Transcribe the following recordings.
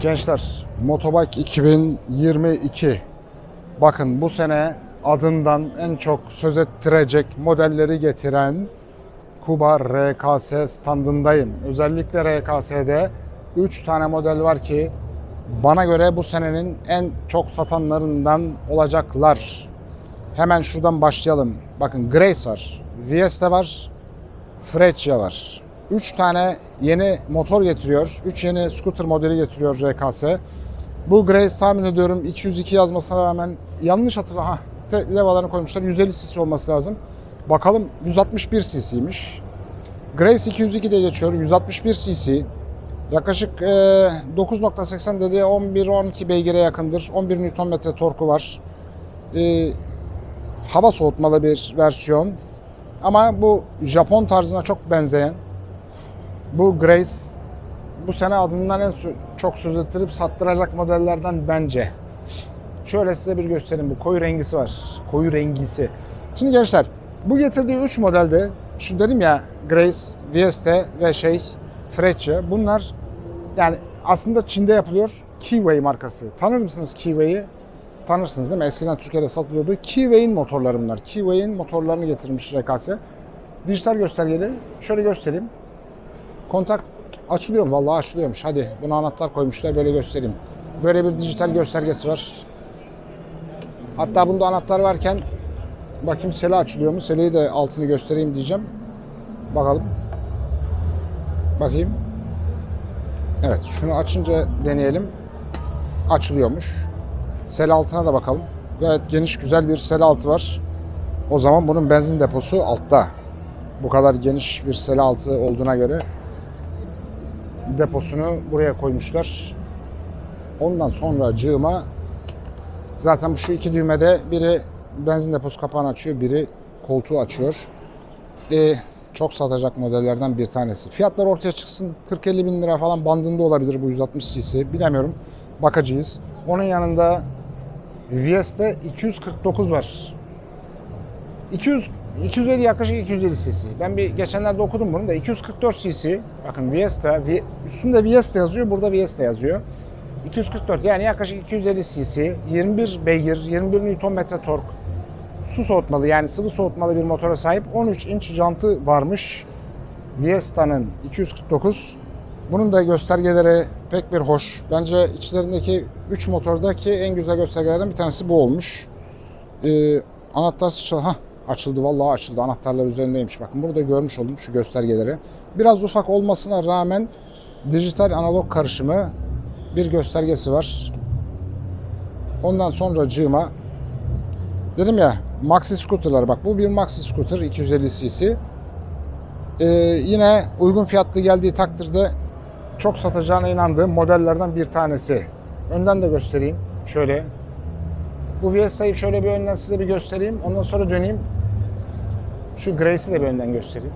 Gençler, Motobike 2022. Bakın bu sene adından en çok söz ettirecek modelleri getiren Kuba RKS standındayım. Özellikle RKS'de 3 tane model var ki bana göre bu senenin en çok satanlarından olacaklar. Hemen şuradan başlayalım. Bakın Grace var, Fiesta var, Freccia var. 3 tane yeni motor getiriyor. 3 yeni scooter modeli getiriyor RKS. Bu Grace tahmin ediyorum 202 yazmasına rağmen yanlış hatırla ha levalarını koymuşlar. 150 cc olması lazım. Bakalım 161 cc'ymiş. Grace 202 de geçiyor. 161 cc. Yaklaşık e, 9.80 dedi 11-12 beygire yakındır. 11 Nm torku var. E, hava soğutmalı bir versiyon. Ama bu Japon tarzına çok benzeyen bu Grace bu sene adından en çok söz ettirip sattıracak modellerden bence. Şöyle size bir göstereyim. Bu koyu rengisi var. Koyu rengisi. Şimdi gençler bu getirdiği 3 modelde şu dedim ya Grace, Vieste ve şey Freccia bunlar yani aslında Çin'de yapılıyor. Keyway markası. Tanır mısınız Keyway'i? Tanırsınız değil mi? Eskiden Türkiye'de satılıyordu. Keyway'in motorları bunlar. Keyway'in motorlarını getirmiş RKS. Dijital göstergeli. Şöyle göstereyim. Kontak açılıyor mu? Vallahi açılıyormuş. Hadi buna anahtar koymuşlar böyle göstereyim. Böyle bir dijital göstergesi var. Hatta bunda anahtar varken bakayım sele açılıyor mu? Seleyi de altını göstereyim diyeceğim. Bakalım. Bakayım. Evet şunu açınca deneyelim. Açılıyormuş. Sel altına da bakalım. Gayet geniş güzel bir sel altı var. O zaman bunun benzin deposu altta. Bu kadar geniş bir sel altı olduğuna göre deposunu buraya koymuşlar. Ondan sonra cığıma zaten şu iki düğmede biri benzin deposu kapağını açıyor, biri koltuğu açıyor. Ee, çok satacak modellerden bir tanesi. Fiyatlar ortaya çıksın. 40-50 bin lira falan bandında olabilir bu 160 cc. Bilemiyorum. Bakacağız. Onun yanında Viesta 249 var. 200 250 yaklaşık 250 cc. Ben bir geçenlerde okudum bunu da 244 cc. Bakın Viesta, Vi- üstünde Viesta yazıyor, burada Viesta yazıyor. 244 yani yaklaşık 250 cc, 21 beygir, 21 Nm tork, su soğutmalı yani sıvı soğutmalı bir motora sahip 13 inç jantı varmış. Viesta'nın 249. Bunun da göstergeleri pek bir hoş. Bence içlerindeki 3 motordaki en güzel göstergelerden bir tanesi bu olmuş. Ee, anahtar sıçralı. Açıldı vallahi açıldı. Anahtarlar üzerindeymiş. Bakın burada görmüş oldum şu göstergeleri. Biraz ufak olmasına rağmen dijital analog karışımı bir göstergesi var. Ondan sonra cığıma dedim ya maxi scooterlar bak bu bir maxi scooter 250 cc. Ee, yine uygun fiyatlı geldiği takdirde çok satacağına inandığım modellerden bir tanesi. Önden de göstereyim. Şöyle. Bu Viesta'yı şöyle bir önden size bir göstereyim. Ondan sonra döneyim. Şu Grace'i de bir önden göstereyim.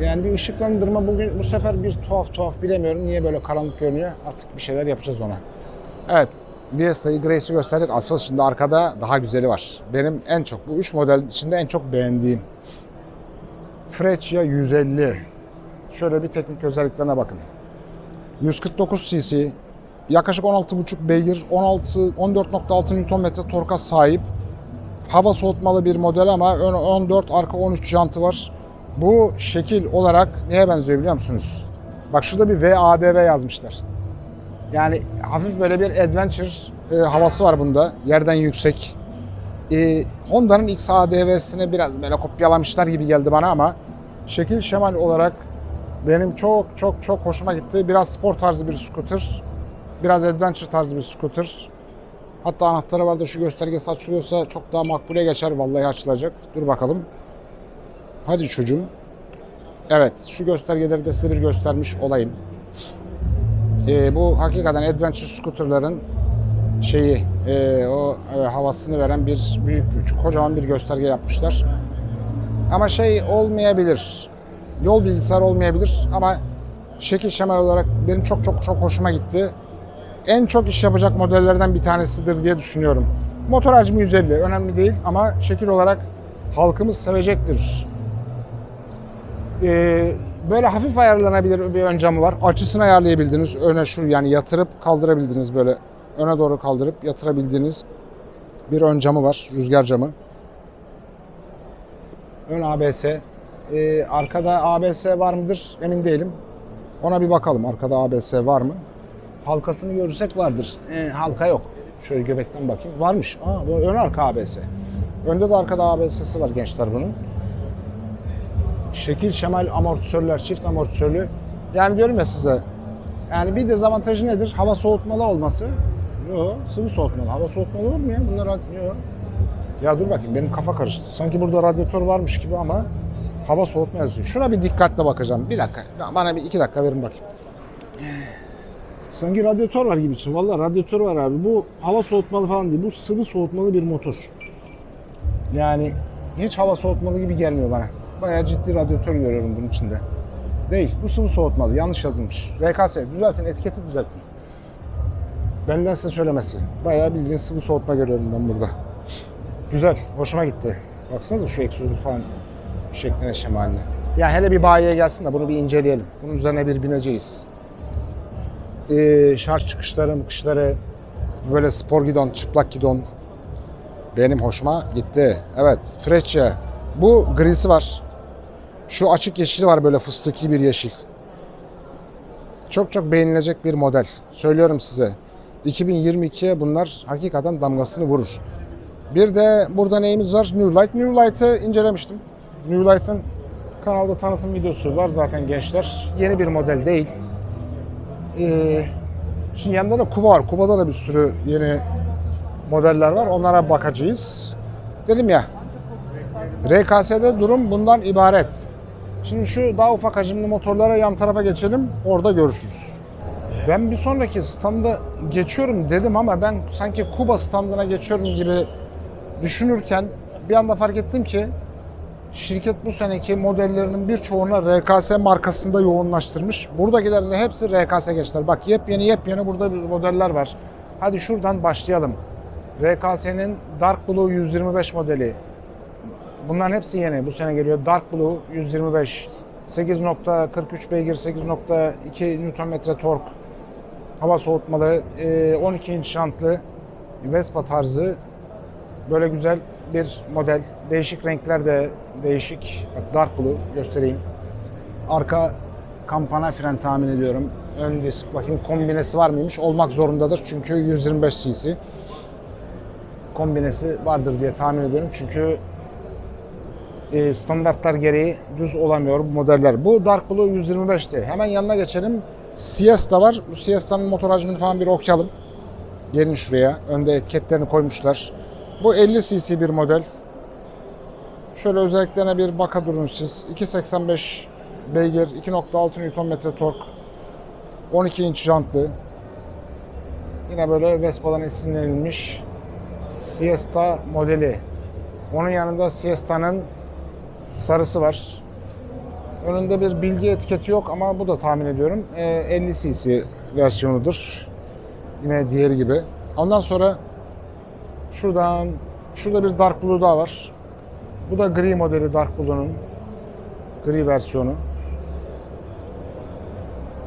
Yani bir ışıklandırma bugün bu sefer bir tuhaf tuhaf bilemiyorum. Niye böyle karanlık görünüyor? Artık bir şeyler yapacağız ona. Evet. Viesta'yı Grace'i gösterdik. Asıl şimdi arkada daha güzeli var. Benim en çok bu üç model içinde en çok beğendiğim. Freccia 150. Şöyle bir teknik özelliklerine bakın. 149 cc, yaklaşık 16,5 beygir, 16 14.6 Nm torka sahip. Hava soğutmalı bir model ama ön 14, arka 13 jantı var. Bu şekil olarak neye benziyor biliyor musunuz? Bak şurada bir VADV yazmışlar. Yani hafif böyle bir adventure e, havası var bunda. Yerden yüksek. E, Honda'nın XADV'sini biraz böyle kopyalamışlar gibi geldi bana ama şekil şemal olarak benim çok çok çok hoşuma gitti. Biraz spor tarzı bir scooter. Biraz adventure tarzı bir scooter. Hatta anahtarı var da şu göstergesi açılıyorsa çok daha makbule geçer. Vallahi açılacak. Dur bakalım. Hadi çocuğum. Evet şu göstergeleri de size bir göstermiş olayım. Ee, bu hakikaten adventure scooterların şeyi e, o e, havasını veren bir büyük bir kocaman bir gösterge yapmışlar. Ama şey olmayabilir. Yol bilgisayar olmayabilir ama şekil şemal olarak benim çok çok çok hoşuma gitti. En çok iş yapacak modellerden bir tanesidir diye düşünüyorum. Motor hacmi 150 önemli değil ama şekil olarak halkımız sevecektir. Ee, Böyle hafif ayarlanabilir bir ön camı var. Açısını ayarlayabildiniz. Öne şu yani yatırıp kaldırabildiniz böyle. Öne doğru kaldırıp yatırabildiğiniz bir ön camı var. Rüzgar camı. Ön ABS. Ee, arkada ABS var mıdır emin değilim. Ona bir bakalım. Arkada ABS var mı? Halkasını görürsek vardır. Ee, halka yok. Şöyle göbekten bakayım. Varmış. Aa, bu ön arka ABS. Önde de arkada ABS'si var gençler bunun. Şekil şemal amortisörler, çift amortisörlü. Yani diyorum ya size. Yani bir dezavantajı nedir? Hava soğutmalı olması. Yok, sıvı soğutmalı. Hava soğutmalı olur mu ya? Bunlar yok. Ya dur bakayım benim kafa karıştı. Sanki burada radyatör varmış gibi ama hava soğutma yazıyor. Şuna bir dikkatle bakacağım. Bir dakika. Bana bir iki dakika verin bakayım. Sanki radyatör var gibi için. Vallahi radyatör var abi. Bu hava soğutmalı falan değil. Bu sıvı soğutmalı bir motor. Yani hiç hava soğutmalı gibi gelmiyor bana. Bayağı ciddi radyatör görüyorum bunun içinde. Değil. Bu sıvı soğutmalı. Yanlış yazılmış. RKS. Düzeltin. Etiketi düzeltin. Benden size söylemesi. Bayağı bildiğin sıvı soğutma görüyorum ben burada. Güzel. Hoşuma gitti. Baksanıza şu egzozu falan şekline şemaline. Ya hele bir bayiye gelsin de bunu bir inceleyelim. Bunun üzerine bir bineceğiz. Ee, şarj çıkışları, mıkışları, böyle spor gidon, çıplak gidon benim hoşuma gitti. Evet, Frecce. Bu grisi var. Şu açık yeşili var böyle fıstıki bir yeşil. Çok çok beğenilecek bir model. Söylüyorum size. 2022'ye bunlar hakikaten damgasını vurur. Bir de burada neyimiz var? New Light. New Light'ı incelemiştim. New Light'ın kanalda tanıtım videosu var zaten gençler. Yeni bir model değil. Ee, şimdi yanında da Kuba var. Kuba'da da bir sürü yeni modeller var. Onlara bakacağız. Dedim ya RKS'de durum bundan ibaret. Şimdi şu daha ufak hacimli motorlara yan tarafa geçelim. Orada görüşürüz. Ben bir sonraki standa geçiyorum dedim ama ben sanki Kuba standına geçiyorum gibi düşünürken bir anda fark ettim ki şirket bu seneki modellerinin birçoğuna RKS markasında yoğunlaştırmış. Buradakilerin de hepsi RKS geçtiler. Bak yepyeni yepyeni burada modeller var. Hadi şuradan başlayalım. RKS'nin Dark Blue 125 modeli. Bunların hepsi yeni. Bu sene geliyor. Dark Blue 125. 8.43 beygir, 8.2 Nm tork. Hava soğutmaları, e, 12 inç şantlı Vespa tarzı böyle güzel bir model. Değişik renkler de değişik. Bak Dark Blue göstereyim. Arka kampana fren tahmin ediyorum. Ön disk bakayım kombinesi var mıymış? Olmak zorundadır çünkü 125 cc. Kombinesi vardır diye tahmin ediyorum çünkü e, standartlar gereği düz olamıyor bu modeller. Bu Dark Blue 125'ti. Hemen yanına geçelim. Siesta var. Bu Siesta'nın motor hacmini falan bir okuyalım. Gelin şuraya. Önde etiketlerini koymuşlar. Bu 50 cc bir model. Şöyle özelliklerine bir baka durun siz. 2.85 beygir, 2.6 Nm tork, 12 inç jantlı. Yine böyle Vespa'dan esinlenilmiş Siesta modeli. Onun yanında Siesta'nın sarısı var. Önünde bir bilgi etiketi yok ama bu da tahmin ediyorum e, 50 cc versiyonudur. Yine diğeri gibi. Ondan sonra şuradan şurada bir Dark Blue daha var. Bu da gri modeli Dark Blue'nun gri versiyonu.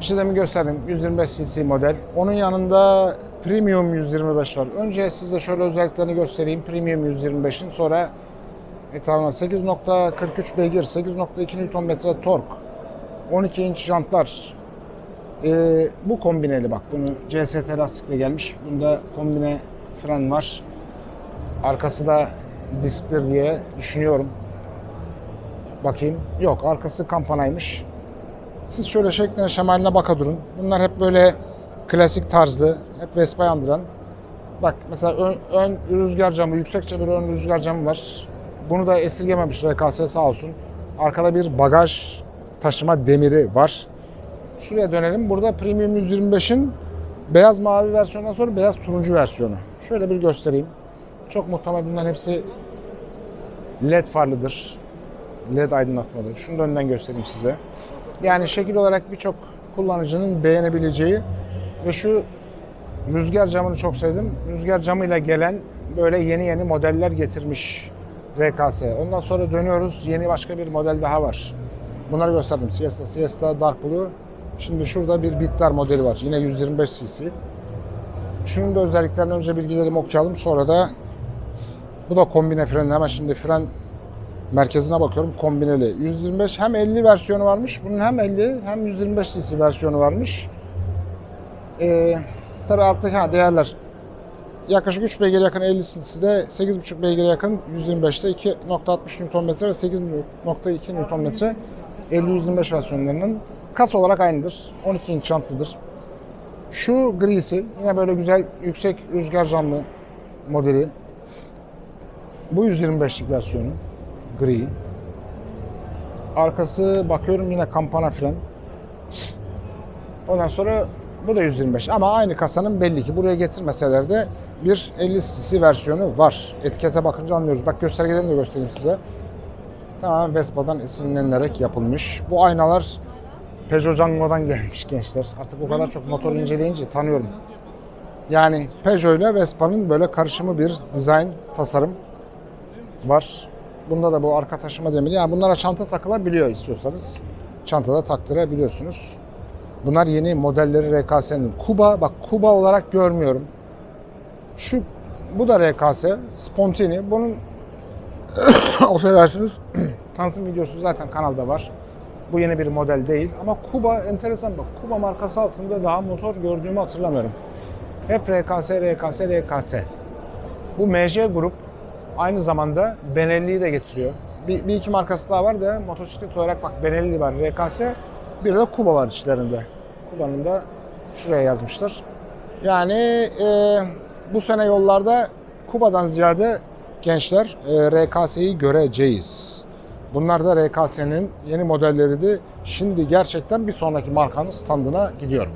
İşte demin gösterdim 125 cc model. Onun yanında Premium 125 var. Önce size şöyle özelliklerini göstereyim. Premium 125'in sonra etrafına 8.43 beygir, 8.2 Nm tork, 12 inç jantlar. Ee, bu kombineli bak. Bunu CST lastikle gelmiş. Bunda kombine fren var. Arkası da disktir diye düşünüyorum. Bakayım. Yok arkası kampanaymış. Siz şöyle şekline şemaline baka durun. Bunlar hep böyle klasik tarzlı. Hep Vespa andıran. Bak mesela ön, ön rüzgar camı, yüksekçe bir ön rüzgar camı var. Bunu da esirgememiş RKS sağ olsun. Arkada bir bagaj taşıma demiri var. Şuraya dönelim. Burada Premium 125'in beyaz mavi versiyonundan sonra beyaz turuncu versiyonu. Şöyle bir göstereyim. Çok muhtemel bunların hepsi LED farlıdır. LED aydınlatmadır. Şunu da önden göstereyim size. Yani şekil olarak birçok kullanıcının beğenebileceği ve şu rüzgar camını çok sevdim. Rüzgar camıyla gelen böyle yeni yeni modeller getirmiş RKS. Ondan sonra dönüyoruz. Yeni başka bir model daha var. Bunları gösterdim. Siesta, Siesta, Dark Blue. Şimdi şurada bir Bitter modeli var. Yine 125 cc. Şunun da özelliklerini önce bilgilerimi okuyalım. Sonra da bu da kombine fren. Hemen şimdi fren merkezine bakıyorum. Kombineli. 125 hem 50 versiyonu varmış. Bunun hem 50 hem 125 cc versiyonu varmış. Ee, tabii alttaki ha, değerler. Yaklaşık 3 beygir yakın 50 cc'de 8.5 beygir yakın 125'te 2.60 Nm ve 8.2 Nm 50-125 versiyonlarının kas olarak aynıdır. 12 inç jantlıdır. Şu grisi yine böyle güzel yüksek rüzgar camlı modeli. Bu 125'lik versiyonu gri. Arkası bakıyorum yine kampana fren. Ondan sonra bu da 125 ama aynı kasanın belli ki buraya getirmeseler de bir 50 cc versiyonu var. Etikete bakınca anlıyoruz. Bak göstergelerini de göstereyim size. Tamamen Vespa'dan esinlenerek yapılmış. Bu aynalar Peugeot Django'dan gelmiş gençler. Artık o kadar çok motor inceleyince tanıyorum. Yani Peugeot ile Vespa'nın böyle karışımı bir dizayn, tasarım var. Bunda da bu arka taşıma demiri. Yani bunlara çanta takılabiliyor istiyorsanız. Çantada taktırabiliyorsunuz. Bunlar yeni modelleri RKS'nin. Kuba, bak Kuba olarak görmüyorum. Şu, bu da RKS, Spontini. Bunun affedersiniz tanıtım videosu zaten kanalda var. Bu yeni bir model değil ama Kuba enteresan bak. Kuba markası altında daha motor gördüğümü hatırlamıyorum. Hep RKS, RKS, RKS. Bu MJ grup aynı zamanda Benelli'yi de getiriyor. Bir, bir iki markası daha var da motosiklet olarak bak Benelli var, RKS. Bir de Kuba var içlerinde. Kuba'nın da şuraya yazmışlar. Yani e, bu sene yollarda Kuba'dan ziyade gençler e, RKS'yi göreceğiz. Bunlar da RKS'nin yeni modelleri de şimdi gerçekten bir sonraki markanın standına gidiyorum.